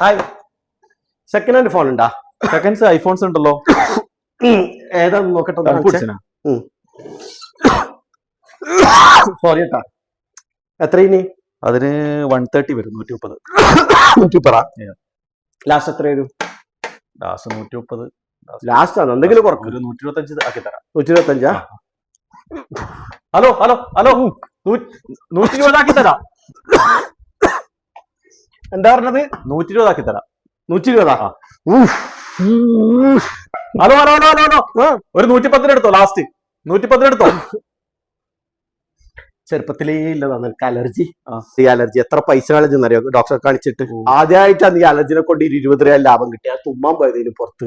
Hi second hand phone ഉണ്ടാ? Seconds iPhones ഉണ്ടല്ലോ. ഏതാന്ന് നോക്കട്ടെ സോറി കേട്ടാ എത്ര ഇനി? അതിന് വൺ തേർട്ടി വരും നൂറ്റി മുപ്പത് നൂറ്റി പറ ലാസ്റ്റ് എത്ര വരും? ലാസ്റ്റ് നൂറ്റി മുപ്പത് ലാസ്റ്റ് ആണ്? എന്തെങ്കിലും കുറക്കും. നൂറ്റി ഇരുപത്തഞ്ച് ആക്കി തരാം. നൂറ്റി ഇരുപത്തഞ്ചാ ഹലോ ഹലോ ഹലോ നൂറ്റി ഇരുപതാക്കി തരാം എന്താ പറഞ്ഞത്? നൂറ്റി ഇരുപതാക്കി തരാം നൂറ്റി ഇരുപതാ അതോ അതോ അതോ അതോ ഒരു നൂറ്റി പത്തിന് എടുത്തോ ലാസ്റ്റ് നൂറ്റി പത്തിന് എടുത്തോ? ചെറുപ്പത്തിലേ ഇല്ലതാ നിനക്ക് അലർജി. ആ. ഈ അലർജി എത്ര പൈസ കളഞ്ഞെന്ന് അറിയോ? ഡോക്ടറെ കാണിച്ചിട്ട്. ആദ്യമായിട്ടാണ് ഈ അലർജിനെ കൊണ്ട് ഇരുപത് രൂപ ലാഭം കിട്ടിയ തുമ്മാൻ പോയതിന് പുറത്ത്.